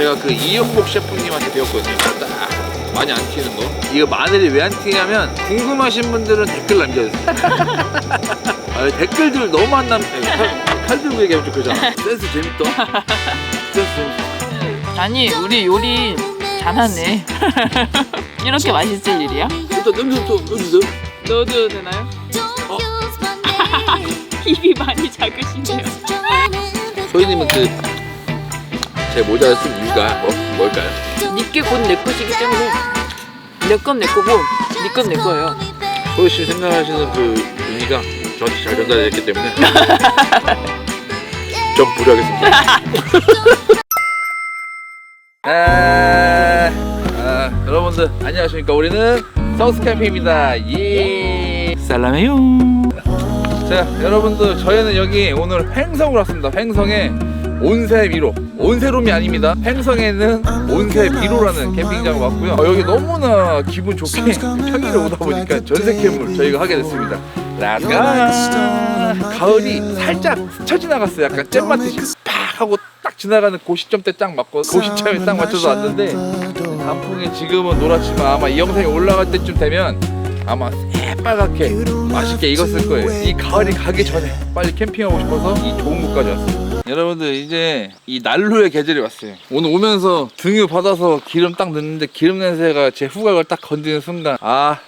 제가 그 이영복 셰프님한테 배웠거든요. 딱 많이 안 튀는 거. 이거 마늘이 왜 안 튀냐면 궁금하신 분들은 댓글 남겨주세요. 아, 댓글들 너무 안 남. 칼, 칼 들고 얘기하면 좀 그러잖아. 센스 재밌다. 센스 재밌어. 아니 우리 요리 잘하네. 이렇게 맛있을 일이야? 일단 냄새 또 넣어주세요. 넣어도 되나요? 어? 입이 많이 작으시네요. 소희님은 그 제 모자를 쓴 이유가 뭐, 뭘까요? 니께 곧 내 것이기 때문에 내 건 내 거고 니 건 내 거예요. 소희 씨 생각하시는 그 의미가 저한테 잘 전달됐기 때문에 좀 부려하겠습니다. 아, 아, 여러분들 안녕하십니까? 우리는 서스 캠핑입니다. 예. 살라메요. 자, 여러분들 저희는 여기 오늘 횡성으로 왔습니다. 횡성에 온세 미로 온세롬이 아닙니다. 횡성에는 온세미로라는 캠핑장을 왔고요. 어, 여기 너무나 기분 좋게 평일에 오다 보니까 전세 캠을 저희가 하게 됐습니다. 라가 가을이 살짝 스쳐 지나갔어요. 약간 잼마듯이 팍 하고 딱 지나가는 그 시점 때 딱 맞고 그 시점에 딱 맞춰서 왔는데 단풍이 지금은 노랗지만 아마 이 영상이 올라갈 때쯤 되면 아마 새빨갛게 맛있게 익었을 거예요. 이 가을이 가기 전에 빨리 캠핑하고 싶어서 이 좋은 곳까지 왔어요. 여러분들 이제 이 난로의 계절이 왔어요. 오늘 오면서 등유 받아서 기름 딱 넣는데 기름 냄새가 제 후각을 딱 건드는 순간 아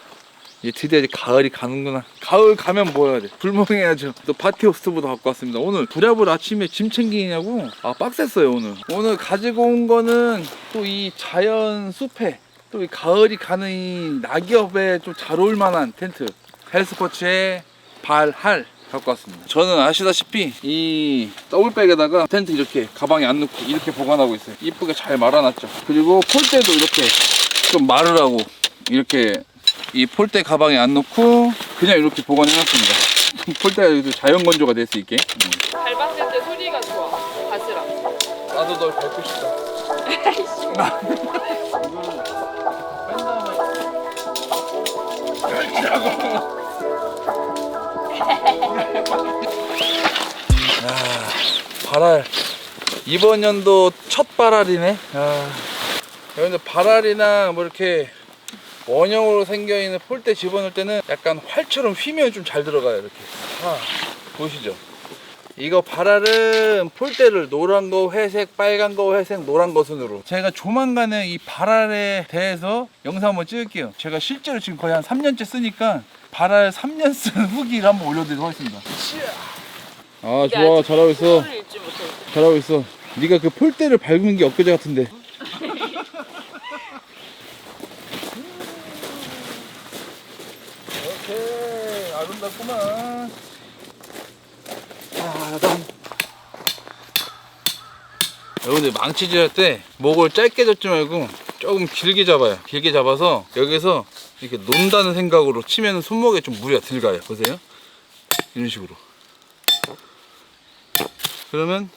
이제 드디어 이제 가을이 가는구나. 가을 가면 뭐 해야 돼? 불멍해야죠. 또 파티 호스트부터 갖고 왔습니다. 오늘 부랴부랴 아침에 짐 챙기냐고? 아 빡셌어요 오늘. 오늘 가지고 온 거는 또 이 자연 숲에 또 이 가을이 가는 이 낙엽에 좀 잘 어울 만한 텐트. 헬스포츠에 발할 갖고 왔습니다. 저는 아시다시피 이 더블백에다가 텐트 이렇게 가방에 안 넣고 이렇게 보관하고 있어요. 이쁘게 잘 말아놨죠. 그리고 폴대도 이렇게 좀 마르라고 이렇게 이 폴대 가방에 안 넣고 그냥 이렇게 보관해놨습니다. 폴대가 자연 건조가 될 수 있게. 음. 밟았을 때 소리가 좋아. 바스라. 나도 널 밟고 싶다. 아, 발알 이번 연도 첫 발알이네. 아, 근데 발알이나 뭐 이렇게 원형으로 생겨 있는 폴대 집어넣을 때는 약간 활처럼 휘면 좀 잘 들어가요 이렇게. 아, 보시죠. 이거 발알은 폴대를 노란 거, 회색, 빨간 거, 회색, 노란 거 순으로. 제가 조만간에 이 발알에 대해서 영상 한번 찍을게요. 제가 실제로 지금 거의 한 3년째 쓰니까 발알 3년 쓴 후기를 한번 올려드리도록 하겠습니다. 아 좋아 잘하고 있어 소리를 읽지 못해. 잘하고 있어. 네가 그 폴대를 밟은 게 엊그제 같은데. 오케이 아름답구만. 여러분들 망치질 할 때 목을 짧게 잡지 말고 조금 길게 잡아요. 길게 잡아서 여기서 이렇게 논다는 생각으로 치면 손목에 좀 무리가 들어가요. 보세요. 이런 식으로. 그러면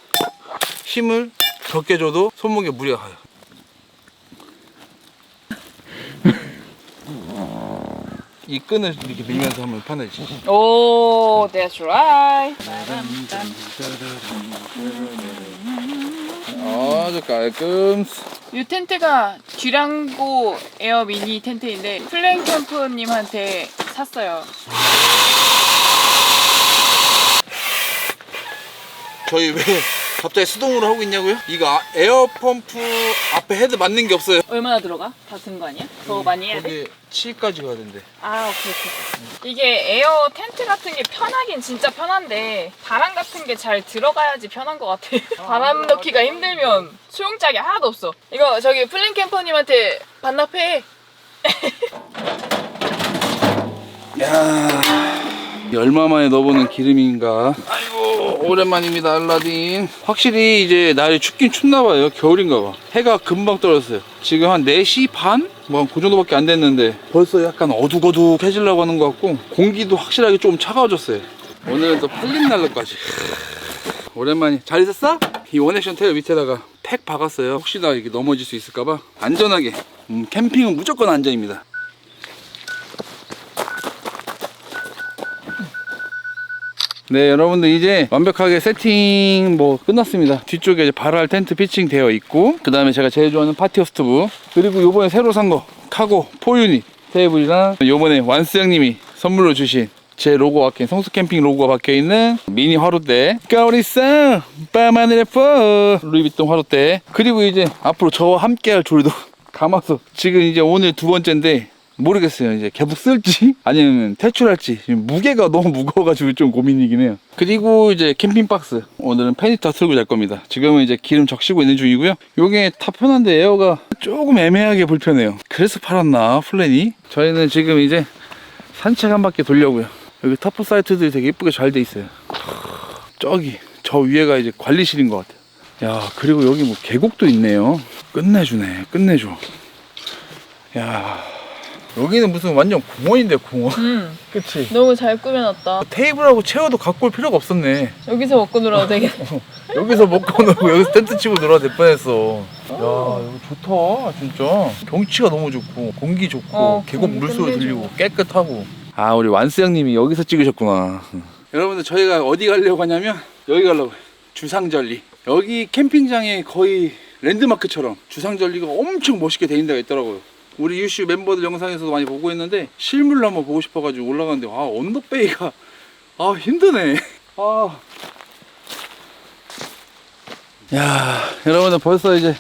힘을 적게 줘도 손목에 무리가 가요. 이 끈을 이렇게 밀면서 하면 편하지. 오, that's right. 아주 깔끔. 이 텐트가 듀랑고 에어 미니 텐트인데 플레인 캠프님한테 샀어요. 저희 왜 갑자기 수동으로 하고 있냐고요? 이거 아- 에어펌프 앞에 헤드 맞는 게 없어요. 얼마나 들어가? 다 든 거 아니야? 더 많이 해야 돼? 거기 7까지 가야 된대. 아, 오케이, 오케이. 이게 에어 텐트 같은 게 편하긴 진짜 편한데 바람 같은 게 잘 들어가야지 편한 것 같아. 바람 넣기가 힘들면 수용짝이 하나도 없어. 이거 저기 플랜 캠퍼님한테 반납해. 야, 이게 얼마 만에 넣어보는 기름인가? 아이고, 오랜만입니다, 알라딘. 확실히 이제 날이 춥긴 춥나 봐요. 겨울인가 봐. 해가 금방 떨어졌어요. 지금 한 4시 반? 뭐, 그 정도밖에 안 됐는데 벌써 약간 어둑어둑해지려고 하는 것 같고 공기도 확실하게 좀 차가워졌어요. 오늘은 또 팔린 날로까지. 오랜만이 잘 있었어? 이 원액션 테일 밑에다가 팩 박았어요. 혹시나 이게 넘어질 수 있을까봐 안전하게. 음, 캠핑은 무조건 안전입니다. 네 여러분들 이제 완벽하게 세팅 뭐 끝났습니다. 뒤쪽에 이제 발할 텐트 피칭 되어 있고 그 다음에 제가 제일 좋아하는 파티어 스토브 그리고 요번에 새로 산 거 카고 포유닛 테이블이랑 요번에 완스 형님이 선물로 주신 제 로고가 박힌 성수 캠핑 로고가 박혀 있는 미니 화롯대. 까오리쌍 밤하늘의 포! 루이비통 화롯대. 그리고 이제 앞으로 저와 함께할 조리도 감아서 지금 이제 오늘 두 번째인데 모르겠어요. 이제 계속 쓸지 아니면 퇴출할지 무게가 너무 무거워가지고 좀 고민이긴 해요. 그리고 이제 캠핑 박스 오늘은 페니터 틀고 잘 겁니다. 지금은 이제 기름 적시고 있는 중이고요. 요게 다 편한데 에어가 조금 애매하게 불편해요. 그래서 팔았나 플랜이? 저희는 지금 이제 산책 한 바퀴 돌려고요. 여기 터프 사이트들이 되게 예쁘게 잘 돼 있어요. 저기 저 위에가 이제 관리실인 것 같아요. 야 그리고 여기 뭐 계곡도 있네요. 끝내주네 끝내줘. 야 여기는 무슨 완전 공원인데 공원. 음, 그치? 너무 잘 꾸며놨다. 테이블하고 체어도 갖고 올 필요가 없었네. 여기서 먹고 놀아도 되겠다. 여기서 먹고 놀고 여기서 텐트 치고 놀아도 될 뻔했어. 야 여기 좋다 진짜. 경치가 너무 좋고 공기 좋고 어, 계곡 공기 물소리. 들리고 깨끗하고. 아 우리 완스 형님이 여기서 찍으셨구나. 여러분들 저희가 어디 가려고 하냐면 여기 가려고 해요. 주상절리. 여기 캠핑장에 거의 랜드마크처럼 주상절리가 엄청 멋있게 돼 있는 데가 있더라고요. 우리 유슈 멤버들 영상에서도 많이 보고 있는데 실물로 한번 보고 싶어가지고 올라갔는데 아 언더베이가 아 힘드네. 아. 야 여러분들 벌써 이제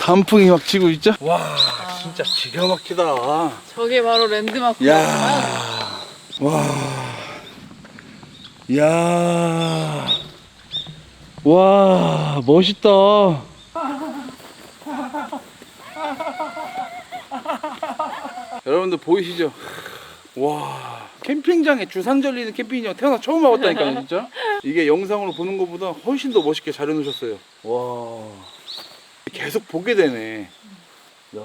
단풍이 막 지고 있죠? 와 진짜 기가 막히다. 저게 바로 랜드마크. 야, 와, 야, 와, 멋있다. 여러분들 보이시죠? 와, 캠핑장에 주상 절리는 캠핑장 태어나 처음 와봤다니까요, 진짜. 이게 영상으로 보는 것보다 훨씬 더 멋있게 잘 해놓으셨어요. 와, 계속 보게 되네. 야,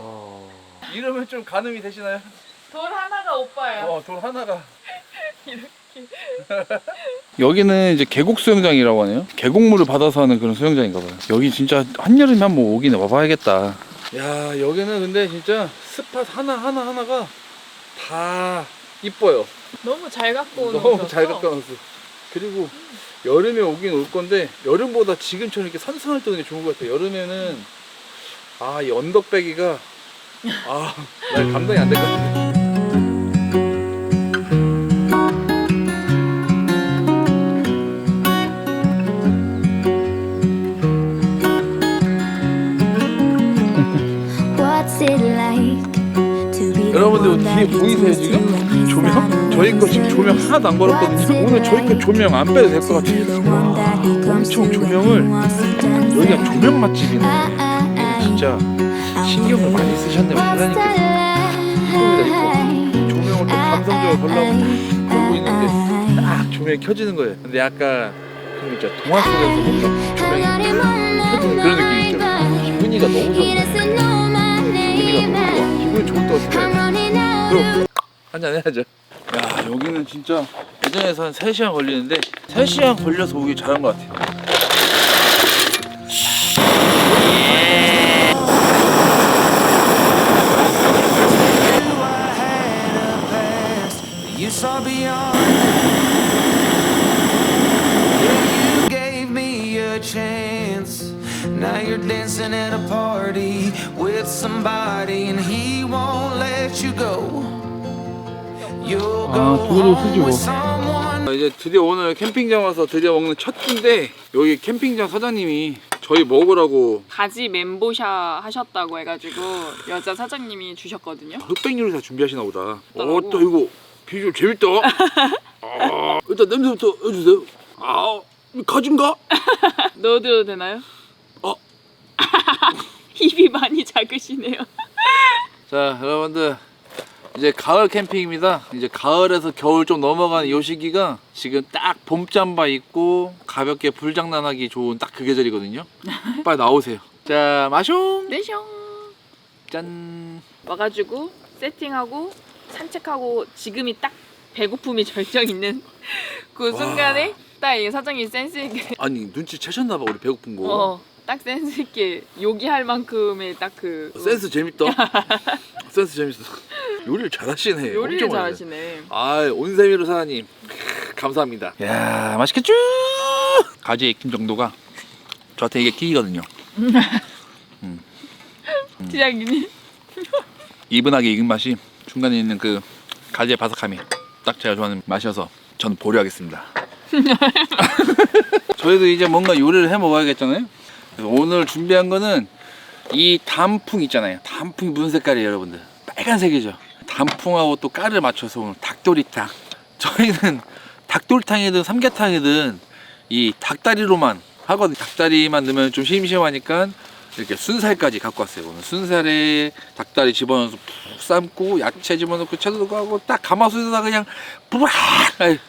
이러면 좀 가늠이 되시나요? 돌 하나가 오빠야. 어, 돌 하나가. 이렇게. 여기는 이제 계곡 수영장이라고 하네요. 계곡물을 받아서 하는 그런 수영장인가 봐요. 여기 진짜 한여름에 한번 오긴 와봐야겠다. 야, 여기는 근데 진짜 스팟 하나하나 하나가 다 이뻐요. 너무 잘 갖고 오는 너무 잘 갖다 놨어. 그리고 여름에 오긴 올 건데 여름보다 지금처럼 이렇게 선선할 때 오는 게 좋은 것 같아요. 여름에는 아, 이 언덕배기가 아, 나 감당이 안 될 것 같아. What's 여러분들 뒤에 보이세요 지금? 조명? 저희 거 지금 조명 하나도 안 걸었거든요. 오늘 저희 거 조명 안 빼도 될 것 같아요. 와, 엄청 조명을 여기가 조명 맛집이네. 진짜 신경을 많이 쓰셨네 그러니까 조명을 또 감성적으로 보려고 걸고 있는데 딱 조명이 켜지는 거예요. 근데 약간 그 있죠 동화 속에서 조명이 켜지는 그런 느낌 있죠. 기분이가 너무 좋네. 기분이가 너무 좋아. 기분이 좋을 때 어떻게 해요? 그럼 한잔 해야죠. 야 여기는 진짜 예전에서 한 3시간 걸리는데 3시간 걸려서 오기 잘한 것 같아요. You saw beyond. Somebody, and he won't let you go. You'll 아, go home 쓰지 뭐. someone. 아, 이제 드디어 오늘 캠핑장 와서 드디어 먹는 첫 끼인데 여기 캠핑장 사장님이 저희 먹으라고 가지 멘보샤 하셨다고 해가지고 여자 사장님이 주셨거든요. 흑백 요리사 준비하시나 보다. 어, 또 이거 비주얼 재밌다. 아, 일단 냄새부터 해주세요. 아, 가진가? 넣어도 되나요? 어. 입이 많이 작으시네요. 자, 여러분들 이제 가을 캠핑입니다. 이제 가을에서 겨울 좀 넘어가는 이 시기가 지금 딱 봄잠바 입고 가볍게 불장난하기 좋은 딱 그 계절이거든요. 빨리 나오세요. 자, 마숑. 네숑. 짠. 와가지고 세팅하고 산책하고 지금이 딱 배고픔이 절정 있는 그 와. 순간에 딱 이 사장님 센스 있게 아니 눈치 채셨나봐 우리 배고픈 거. 어, 딱 센스 있게 요기할 만큼의 딱 그 센스 재밌다. 센스 재밌어. 요리를 잘하시네. 요리를 엄청. 잘하시네. 아 온세미로 사장님 감사합니다. 야 맛있겠죠? 가지의 익힘 정도가 저한테 이게 끼거든요. 시작이니? 이분하게 익은 맛이 중간에 있는 그 가지의 바삭함이 딱 제가 좋아하는 맛이어서 저는 보류하겠습니다. 저희도 이제 뭔가 요리를 해 먹어야겠잖아요. 그래서 오늘 준비한 거는 이 단풍 있잖아요. 단풍이 무슨 색깔이에요, 여러분들? 빨간색이죠. 단풍하고 또 깔을 맞춰서 오늘 닭도리탕. 저희는 닭도리탕이든 삼계탕이든 이 닭다리로만 하거든요. 닭다리만 넣으면 좀 심심하니까 이렇게 순살까지 갖고 왔어요. 오늘 순살에 닭다리 집어넣어서 푹 삶고 야채 집어넣고 채도 넣고 하고 딱 가마솥에다 그냥 부락 아이,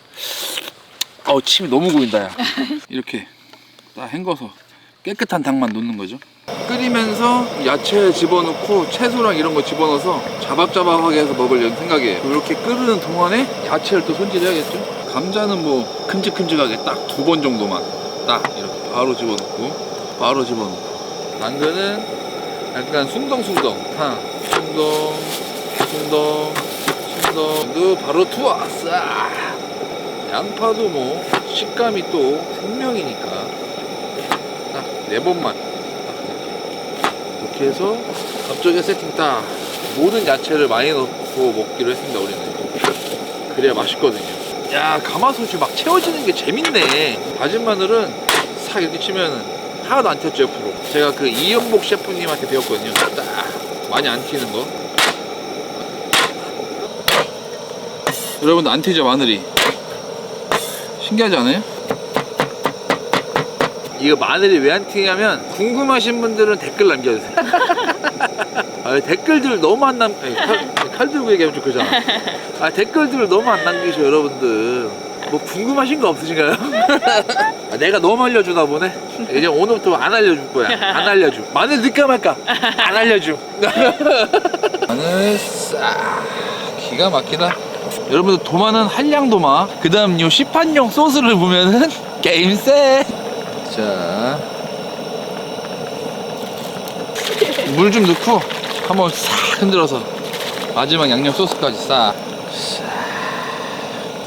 어우 침이 너무 고인다 야 이렇게 딱 헹궈서 깨끗한 닭만 넣는 거죠. 끓이면서 야채 집어넣고 채소랑 이런 거 집어넣어서 자박자박하게 해서 먹을 생각이에요. 이렇게 끓는 동안에 야채를 또 손질해야겠죠? 감자는 뭐 큼직큼직하게 딱 두 번 정도만 딱 이렇게 바로 집어넣고 바로 집어넣고. 당근은 약간 숭덩숭덩 타 숭덩 숭덩 숭덩도 바로 투하 싹. 양파도 뭐 식감이 또 생명이니까. 딱 네 번만. 딱 이렇게 해서 앞쪽에 세팅 딱 모든 야채를 많이 넣고 먹기로 했습니다 우리는. 그래야 맛있거든요. 야 가마솥이 막 채워지는 게 재밌네. 다진 마늘은 싹 이렇게 치면은 하나도 안 튀었죠 옆으로. 제가 그 이영복 셰프님한테 배웠거든요. 딱 많이 안 튀는 거. 여러분도 안 튀죠 마늘이? 신기하지 않아요? 이거 마늘이 왜 안 튀냐면 궁금하신 분들은 댓글 남겨주세요. 아, 댓글들 너무 안 남, 아니, 칼, 칼 들고 얘기하면 좀 그러잖아. 아, 댓글들 너무 안 남기셔, 여러분들. 뭐 궁금하신 거 없으신가요? 아, 내가 너무 알려주나 보네. 이제 오늘부터 안 알려줄 거야. 안 알려줘. 마늘 넣을까 말까? 안 알려줘. 마늘 싹 기가 막히다. 여러분들 도마는 한량 도마. 그 다음 요 시판용 소스를 보면은 게임 셋. 자. 물 좀 넣고 한번 싹 흔들어서 마지막 양념 소스까지 싹. 싹.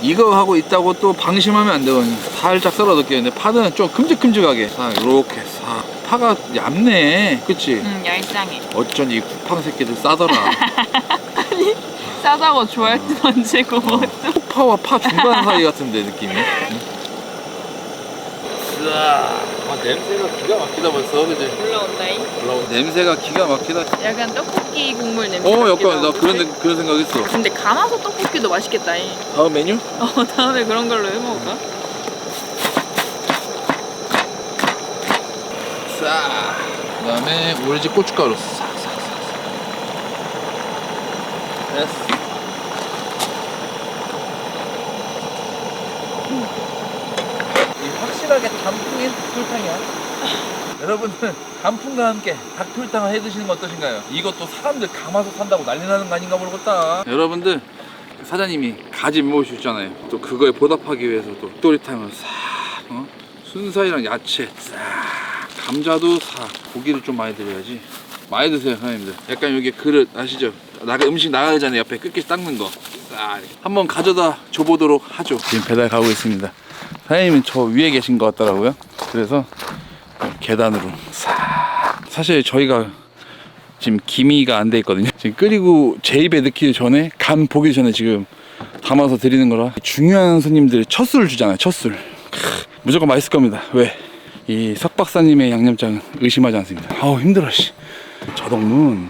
이거 하고 있다고 또 방심하면 안 되거든요. 살짝 썰어 넣겠는데 파는 좀 큼직큼직하게 싹 이렇게 싹. 파가 얇네, 그치? 응 얄쌍해 어쩐 이 쿠팡 새끼들 싸더라. 싸다고 좋아할 듯 얹고 파와 파 중간 사이 같은데 느낌이. 아 냄새가 기가 막히다 벌써 그지? 올라온다잉 올라온 냄새가 기가 막히다. 약간 떡볶이 국물 냄새 어 약간 나. 그런 데- 그런 생각했어. 근데 가마솥 떡볶이도 맛있겠다잉 다음 메뉴? 어 다음에 그런 걸로 해 먹을까? 싹. 그다음에 우리집 고춧가루 싹싹싹. 됐어. 이 확실하게 단풍인 닭도리탕이야. 여러분들 단풍과 함께 닭도리탕을 해 드시는 거 어떠신가요? 이것도 사람들 가마솥 산다고 난리 나는 거 아닌가 모르겠다. 여러분들 사장님이 가지 모으셨잖아요. 또 그거에 보답하기 위해서 또 닭도리탕을 싹 어? 순살이랑 야채 싹 감자도 싹 고기를 좀 많이 드려야지. 많이 드세요 사장님들. 약간 여기 그릇 아시죠? 나가 음식 나가기 전에 옆에 끝까지 닦는 거. 싹. 한번 가져다 줘보도록 하죠. 지금 배달 가고 있습니다. 사장님은 저 위에 계신 것 같더라고요. 그래서 계단으로 싹. 사실 저희가 지금 기미가 안 돼 있거든요. 지금 끓이고 제 입에 넣기 전에 간 보기 전에 지금 담아서 드리는 거라 중요한 손님들이 첫 술을 주잖아요. 첫 술. 크, 무조건 맛있을 겁니다. 왜? 이 석 박사님의 양념장은 의심하지 않습니다. 아우 힘들어 씨. 저동문.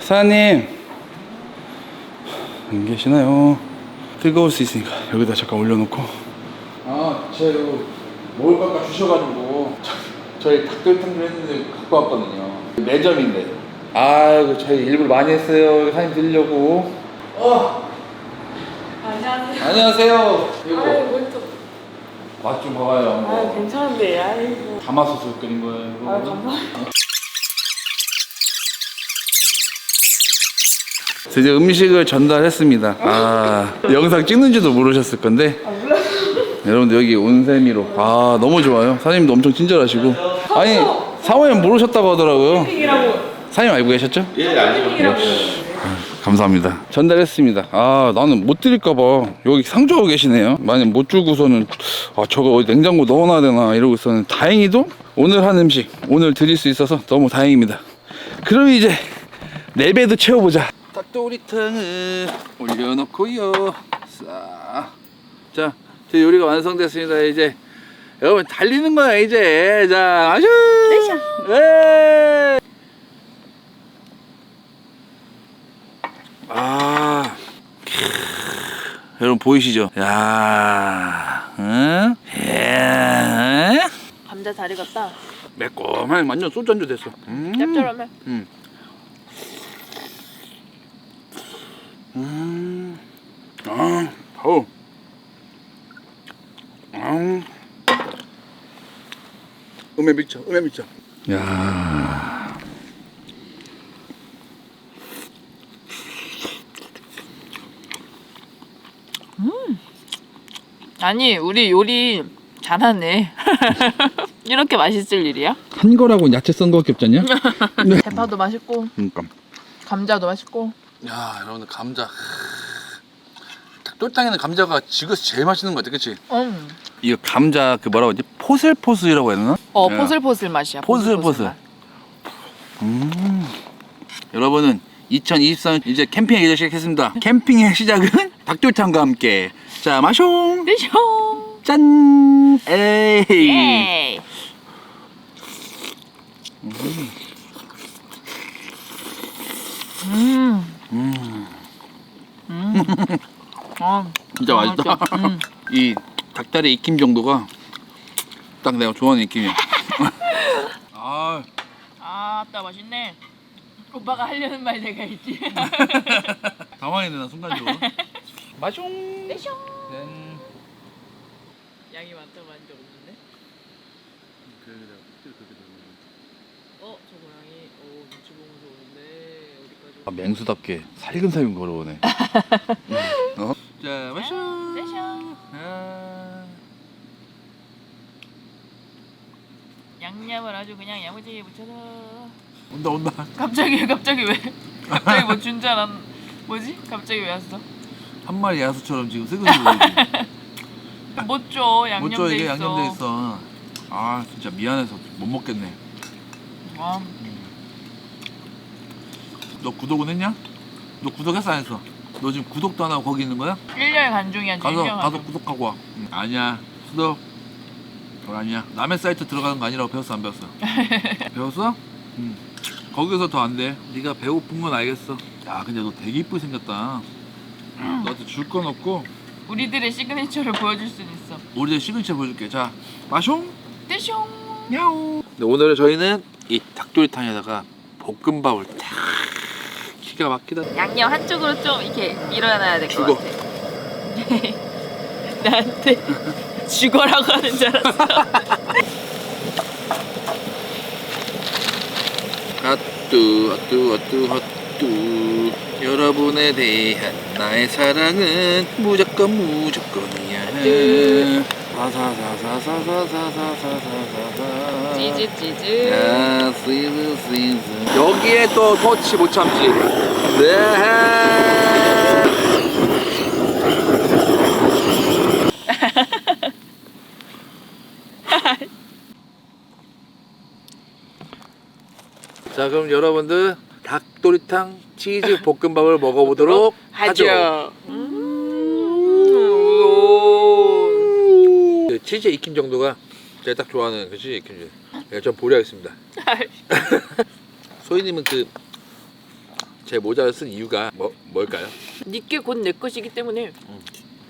사장님 안 계시나요? 뜨거울 수 있으니까 여기다 잠깐 올려놓고. 아, 제가 이거 먹을 거 아까 주셔가지고 저, 닭도리탕 좀 했는데 갖고 왔거든요. 매점인데. 아이고 저희 일부러 많이 했어요. 사진 드리려고. 어, 안녕하세요 안녕하세요. 이거 뭘또 맛좀 봐봐요. 아 괜찮은데 아이고 가마솥으로 끓인 거예요. 이거. 아 감사합니다 드디어 음식을 전달했습니다. 아, 영상 찍는지도 모르셨을 건데. 여러분들 여기 온세미로. 아, 너무 좋아요. 사장님도 엄청 친절하시고. 아니, 사모님 모르셨다고 하더라고요. 사장님 알고 계셨죠? 예, 알죠. 이라고 감사합니다. 전달했습니다. 아 나는 못 드릴까봐 여기 상주하고 계시네요. 만약 못 주고서는 아 저거 어디 냉장고 넣어놔야 되나 이러고 있었는데 다행히도 오늘 한 음식 오늘 드릴 수 있어서 너무 다행입니다. 그럼 이제 네 배도 채워보자. 닭도리탕을 올려놓고요. 싹. 자, 제 요리가 완성됐습니다. 이제 여러분 달리는 거야 이제. 자, 아슈. 네. 아. 크. 여러분 보이시죠? 야. 응? 예. 감자 다리 같다. 매콤한 완전 소주 안주 됐어. 음. 짭짤하면. 음. 음. 아, 어우. 음. 음에 미쳐, 음에 미쳐. 야. 아니 우리 요리 잘하네. 이렇게 맛있을 일이야? 한 거라고 야채 썬 거밖에 없잖냐? 대파도 맛있고 그러니까. 감자도 맛있고. 야, 여러분들 감자. 똘땅에는 감자가 지그시 제일 맛있는 거 같아, 그치? 음. 이거 감자 그 뭐라고 하지? 포슬포슬이라고 해야 되나? 어 야. 포슬포슬 맛이야. 포슬포슬. 맛. 음. 여러분은 2023년 이제 캠핑의 계절 시작했습니다. 캠핑의 시작은 닭도리탕과 함께. 자, 마숑. 드쇼. 짠. 에이. 예. 음. 음. 음. 아, 진짜 맛있다. 음. 이 닭다리 익힘 정도가 딱 내가 좋아하는 익힘이야. 아, 아따 맛있네. 오빠가 하려는 말 내가 했지. 당황했네 나 순간적으로. 마숑. 드쇼. 짠. 양이 한적 없는데? 어? 저 고양이 오 눈치 보면서 오는데 아, 맹수답게 살금살금 걸어오네. 어? 자, 마숑. 드쇼. 아. 양념을 아주 그냥 야무지게 묻혀서 온다 온다. 갑자기 갑자기 왜? 갑자기 뭐 준 줄 알았 뭐지? 갑자기 왜 왔어? 한 마리 야수처럼 지금 쓰고있는 거지. 못줘 양념돼 못줘 이게 있어. 양념돼 있어. 아 진짜 미안해서 못 먹겠네. 아, 너 구독은 했냐? 너 구독했어 안 했어? 너 지금 구독도 안 하고 거기 있는 거야? 1년 간중이야 가서 1년 가서 구독하고 와. 응. 아니야 수독. 그거 아니야. 남의 사이트 들어가는 거 아니라고 배웠어 안 배웠어? 배웠어? 응. 거기서 더 안 돼. 네가 배고픈 건 알겠어. 야 근데 너 되게 이쁘게 생겼다. 너한테 줄 건 없고 우리들의 시그니처를 보여줄 수 있어. 우리 시그니처 보여줄게. 자 마숑. 떼숑. 야옹. 네, 오늘은 저희는 이 닭도리탕에다가 볶음밥을 탁 기가 막히다. 양념 한쪽으로 좀 이렇게 밀어놔야 될 것 죽어. 같아. 나한테 죽어라고 하는 줄 알았어. 핫뚜 핫뚜 핫뚜 핫뚜 여러분에 대한 나의 사랑은 무조건 무조건이야. 시즈. 여기에 또 터치 못 참지. 네. 자, 그럼 여러분들 닭도리탕 치즈 볶음밥을 먹어보도록 하죠. 음. 그 치즈 익힌 정도가 제가 딱 좋아하는 그 치즈 익힌 줄. 네, 전 보류하겠습니다. 소희님은 그 제 모자를 쓴 이유가 뭐 뭘까요? 니께 곧 내 것이기 때문에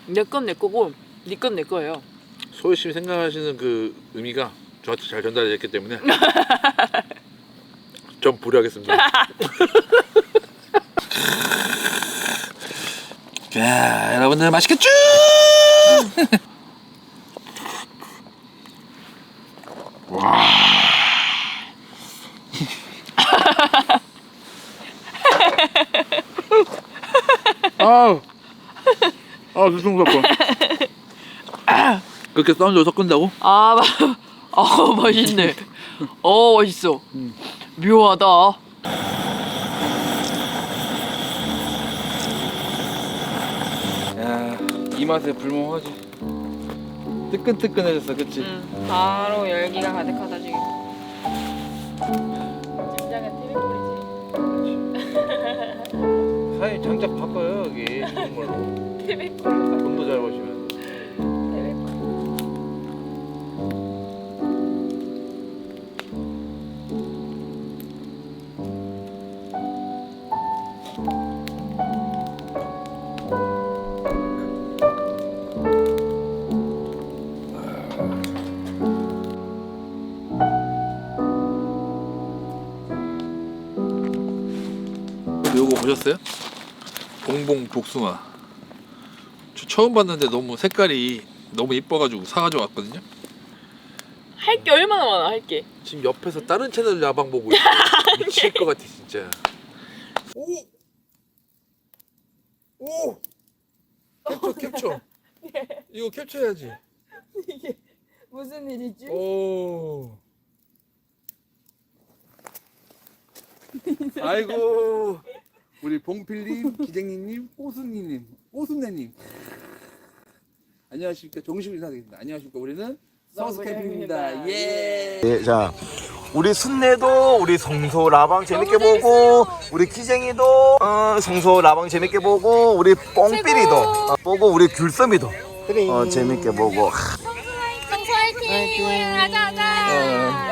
내건 내 거고 니 건 내 거예요. 소희 씨 생각하시는 그 의미가 저한테 잘 전달이 됐기 때문에 전 보류하겠습니다. 자, 여러분들 맛있겠죠? 아. 아우 아 두통사건 그렇게 사운드로 섞은다고? 아, 마- 어, 맛있네. 어, 맛있어. 음. 묘하다. 야, 이 맛에 불멍하지 뜨끈뜨끈해졌어, 그치? 응. 바로 열기가 가득하다 지금. 진작에 티백골이지. 사장님 장작 바꿔요 여기 정말로. 티백골. 돈도 잘 버시면. 보셨어요? 봉봉 복숭아. 저 처음 봤는데 너무 색깔이 너무 이뻐가지고 사가지고 왔거든요. 할 게 얼마나 많아 할 게. 지금 옆에서 다른 채널 야방 보고 있어. 미칠 것 같아 진짜. 오, 오, 캡처 캡처. 이거 캡처해야지. 이게 무슨 일이지? 오. 아이고 우리 봉필님, 기쟁이님, 오순이님, 오순내님. 안녕하십니까 정식 인사드립니다. 안녕하십니까 우리는 서스 캠핑입니다. 예. 예, 자, 우리 순내도 우리 성소 라방 재밌게 보고, 우리 기쟁이도 어, 성소 라방 재밌게 보고, 우리 뽕삐리도 어, 보고, 우리 귤섬이도 어, 재밌게 보고. 하, 성수 화이팅! 가자 가자!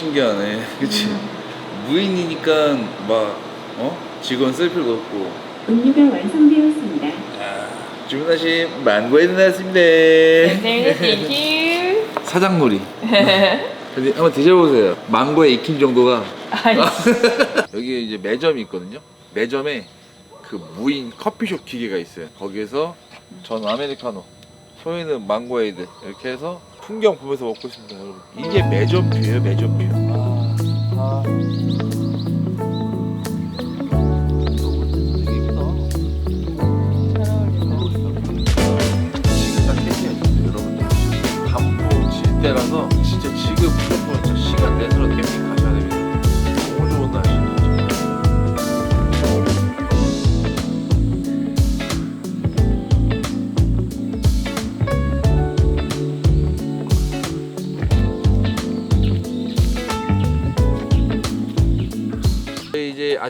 신기하네. 그치? 무인이니까 막 어? 직원 쓸 필요도 없고. 음료가 완성되었습니다. 주문하신 망고에 나왔습니다. 네, 땡큐. 사장놀이. 근데 한번 드셔보세요. 망고에 익힌 정도가. 여기 이제 매점이 있거든요. 매점에 그 무인 커피숍 기계가 있어요. 거기에서 전 아메리카노, 소희는 망고에이드 이렇게 해서 풍경 보면서 먹고 있습니다, 여러분. 이게 매점뷰예요, 매점뷰. 아, 아.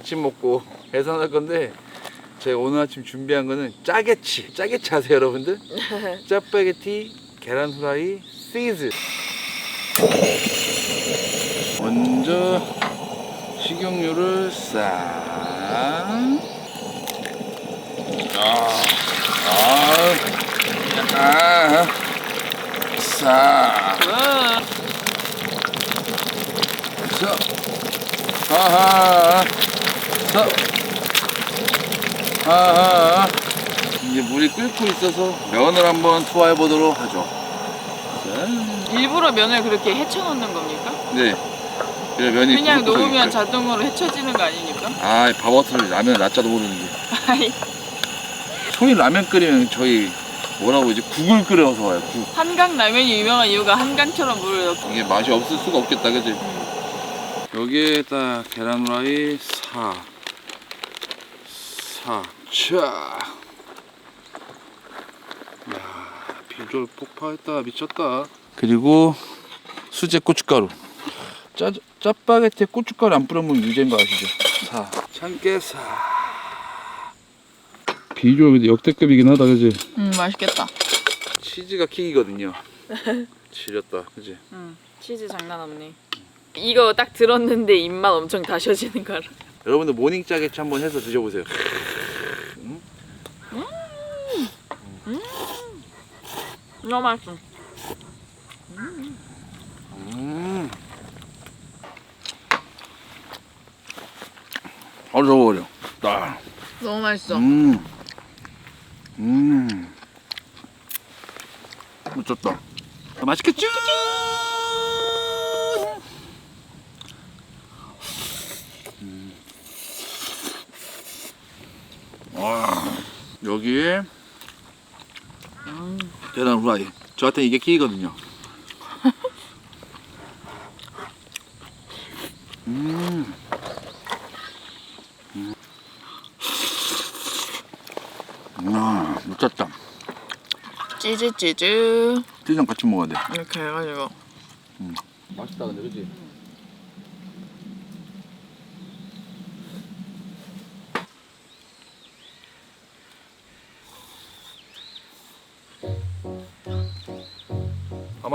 아침 먹고 해산할 건데 제가 오늘 아침 준비한 거는 짜게치 짜게치 아세요 여러분들? 짜파게티 계란 후라이 시즈 먼저 식용유를 싹 아, 아, 아, 싹. 자, 하하, 자, 하하. 이제 물이 끓고 있어서 면을 한번 투하해 보도록 하죠. 자, 일부러 면을 그렇게 헤쳐놓는 겁니까? 네. 그래 면이 그냥 놓으면. 자동으로 헤쳐지는 거 아닙니까? 아, 밥버터를 라면 낮자도 모르는데. 아이, 소위 라면 끓이면 저희 뭐라고 이제 국을 끓여서 와요. 국. 한강 라면이 유명한 이유가 한강처럼 물을 넣고 이게 맛이 없을 수가 없겠다, 그지? 여기에다 계란 후라이 사, 사, 차. 야, 비주얼 폭파했다, 미쳤다. 그리고 수제 고춧가루. 짜 짜파게티에 고춧가루 안 뿌려면 유제인 거 아시죠? 사, 참깨 사. 비주얼 역대급이긴 하다 그지? 음 맛있겠다. 치즈가 킥이거든요 지렸다 그지? 음 치즈 장난 없네. 이거 딱 들었는데 입맛 엄청 다셔지는 거 알아? 여러분들 모닝 짜게치 한번 해서 드셔보세요 너무 맛있어. 음. 바로 접어버려 아. 너무 맛있어. 음. 음. 미쳤다. 아, 맛있겠죠? 와, 여기에 계란 후라이. 저한테 이게 키거든요. 음. 아, 미쳤다. 치즈 찌랑 같이 먹어야 돼. 이렇게 해가지고. 맛있다 근데 그지?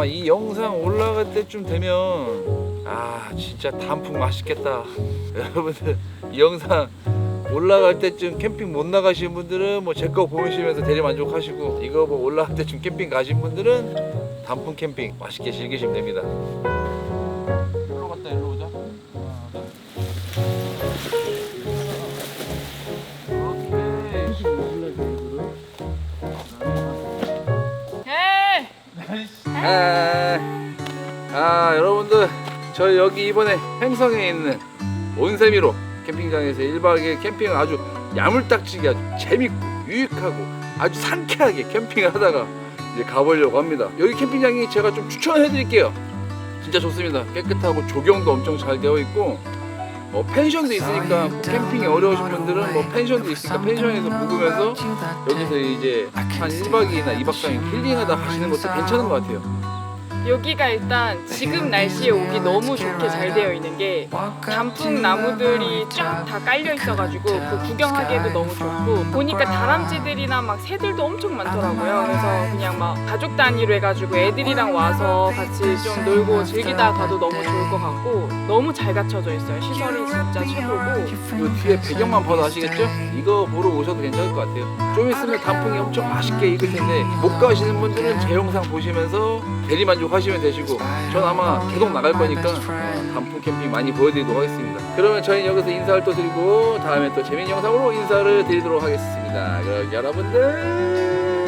이 영상 올라갈 때쯤 되면 아 진짜 단풍 맛있겠다. 여러분들 이 영상 올라갈 때쯤 캠핑 못 나가신 분들은 뭐 제 거 보시면서 대리 만족하시고 이거 뭐 올라갈 때쯤 캠핑 가신 분들은 단풍 캠핑 맛있게 즐기시면 됩니다 저 여기 이번에 횡성에 있는 온세미로 캠핑장에서 1박 2일 캠핑을 아주 야물딱지게 아주 재밌고 유익하고 아주 상쾌하게 캠핑을 하다가 이제 가보려고 합니다. 여기 캠핑장이 제가 좀 추천해 드릴게요. 진짜 좋습니다. 깨끗하고 조경도 엄청 잘 되어 있고 뭐 펜션도 있으니까 뭐 캠핑이 어려우신 분들은 뭐 펜션도 있으니까 펜션에서 묵으면서 여기서 이제 한 1박 2일이나 2박 3일 힐링하다 가시는 것도 괜찮은 것 같아요. 여기가 일단 지금 날씨에 오기 너무 좋게 잘 되어 있는 게 단풍 나무들이 쫙 다 깔려 있어가지고 그 구경하기에도 너무 좋고 보니까 다람쥐들이나 막 새들도 엄청 많더라고요. 그래서 그냥 막 가족 단위로 해가지고 애들이랑 와서 같이 좀 놀고 즐기다 가도 너무 좋을 것 같고 너무 잘 갖춰져 있어요. 시설이 진짜 최고고 이 뒤에 배경만 봐도 아시겠죠? 이거 보러 오셔도 괜찮을 것 같아요. 좀 있으면 단풍이 엄청 맛있게 익을 텐데 못 가시는 분들은 제 영상 보시면서 대리 만족하시면 되시고 전 아마 계속 나갈 거니까 어, 단풍 캠핑 많이 보여드리도록 하겠습니다. 그러면 저희는 여기서 인사를 또 드리고 다음에 또 재밌는 영상으로 인사를 드리도록 하겠습니다. 그럼 여러분들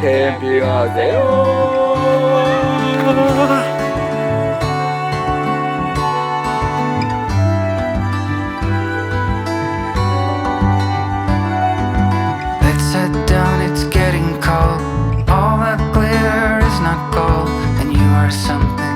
캠핑하세요. something.